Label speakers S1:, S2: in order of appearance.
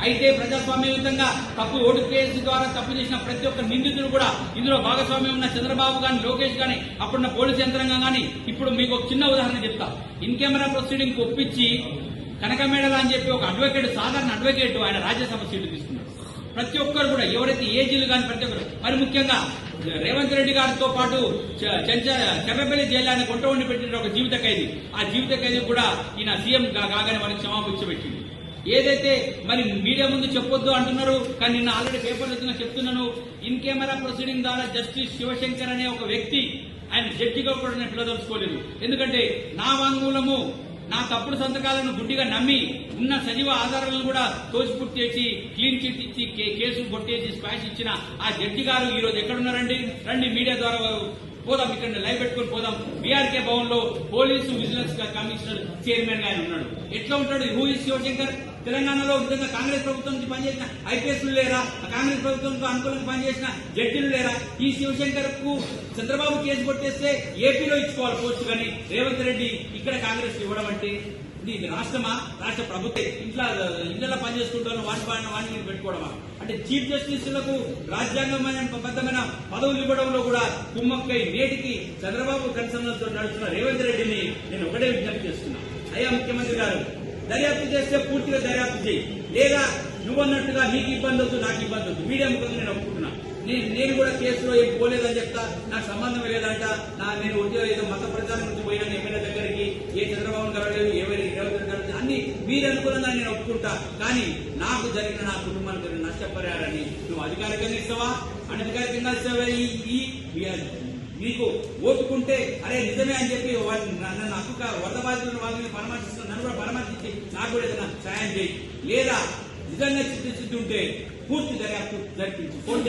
S1: అయితే ప్రజాస్వామ్యయుతంగా తప్పు ఓటు కేసు ద్వారా తప్పు చేసిన ప్రతి ఒక్క నిందితుడు కూడా ఇందులో భాగస్వామ్యం ఉన్న చంద్రబాబు గాని లోకేష్ గాని అప్పుడున్న పోలీసు యంత్రాంగం గాని ఇప్పుడు మీకు ఒక చిన్న ఉదాహరణ చెప్తా. ఇన్ కెమెరా ప్రొసీడింగ్ ఒప్పించి కనకమేడల అని చెప్పి ఒక అడ్వకేట్ సాధారణ అడ్వకేట్ ఆయన రాజ్యసభ సీటు తీసుకున్నారు ప్రతి ఒక్కరు కూడా ఎవరైతే ఏజీలు కానీ ప్రతి ఒక్కరు మరి ముఖ్యంగా రేవంత్ రెడ్డి గారితో పాటు చెంచ చెర్రపల్లి జైలాన్ని ఆయన కొంట పెట్టిన ఒక జీవిత ఖైదీ. ఆ జీవిత ఖైదీ కూడా ఈయన సీఎం కాగానే వారికి క్షమాభిక్ష ఏదైతే మరి మీడియా ముందు చెప్పొద్దు అంటున్నారు కానీ నిన్న ఆల్రెడీ పేపర్లు వచ్చిన చెప్తున్నాను ఇన్ కెమెరా ప్రొసీడింగ్ ద్వారా జస్టిస్ శివశంకర్ అనే ఒక వ్యక్తి ఆయన జడ్జిగా కూడా నేను పిలదలుచుకోలేదు. ఎందుకంటే నా వాంగ్మూలము నా తప్పుడు సంతకాలను గుడ్డిగా నమ్మి ఉన్న సజీవ ఆధారాలను కూడా తోసిపుట్టి చేసి క్లీన్ చిట్ ఇచ్చి కేసు కొట్టేసి స్పాష్ ఇచ్చిన ఆ జడ్జి గారు ఈ రోజు ఎక్కడున్నారండి? రండి మీడియా ద్వారా పోదాం ఇక్కడ లైవ్ పెట్టుకొని పోదాం. బీఆర్కే భవన్లో పోలీసు విజిలెన్స్ కమిషనర్ చైర్మన్గా ఆయన ఉన్నాడు. ఎట్లా ఉంటాడు? హూ ఇస్ శివశంకర్ తెలంగాణలో నిజంగా కాంగ్రెస్ ప్రభుత్వానికి పనిచేసిన ఐపీఎస్లు లేరా? కాంగ్రెస్ ప్రభుత్వంతో అనుకూలంగా పనిచేసిన జడ్జీలు లేరా? ఈ శివశంకర్కు చంద్రబాబు కేసు కొట్టేస్తే ఏపీలో ఇచ్చుకోవాలి పోస్ట్ కానీ రేవంత్ రెడ్డి ఇక్కడ కాంగ్రెస్ ఇవ్వడం అంటే ఇది రాష్ట్రమా? రాష్ట్ర ప్రభుత్వం ఇంట్లో ఇళ్ళలో పనిచేసుకుంటాను వాటి పైన వాటిని మీరు పెట్టుకోవడమా? అంటే చీఫ్ జస్టిస్లకు రాజ్యాంగమైన బద్దమైన పదవులు ఇవ్వడంలో కూడా కుమ్మక్కై నేటికి చంద్రబాబు కన్సర్న్లతో నడుస్తున్న రేవంత్ రెడ్డిని నేను ఒకటే విజ్ఞప్తి చేస్తున్నా. అయ్యా ముఖ్యమంత్రి గారు దర్యాప్తు చేస్తే పూర్తిగా దర్యాప్తు చేయి. లేదా నువ్వన్నట్టుగా నీకు ఇబ్బంది అవుతుంది నాకు ఇబ్బంది అవుతుంది మీడియా ముఖంగా నేను ఒప్పుకుంటున్నా. నేను నేను కూడా కేసులో ఏం పోలేదని చెప్తా. నాకు సంబంధం లేదంట. నా నేను ఉద్యోగం ఏదో మత ప్రచారం నుంచి పోయినా ఎమ్మెల్యే దగ్గరికి ఏ చంద్రబాబు కలవలేదు ఎవరి కలవలేదు. అన్ని మీరు అనుకున్న నేను ఒప్పుకుంటా. కానీ నాకు జరిగిన నా కుటుంబానికి జరిగిన నష్టపరిహారాన్ని నువ్వు అధికారికంగా ఇస్తావా? అనధికారికంగా ఇస్తావా? ఈ నీకు ఓపుకుంటే అరే నిజమే అని చెప్పి వాడిని నన్ను హక్కు వరద బాధితులు వాళ్ళని మనం నాకు కూడా ఏదైనా సాయం చేయి. లేదా నిజంగా చిత్తశుద్ధి ఉంటే పూర్తి దర్యాప్తు జరిపించి. ఫోన్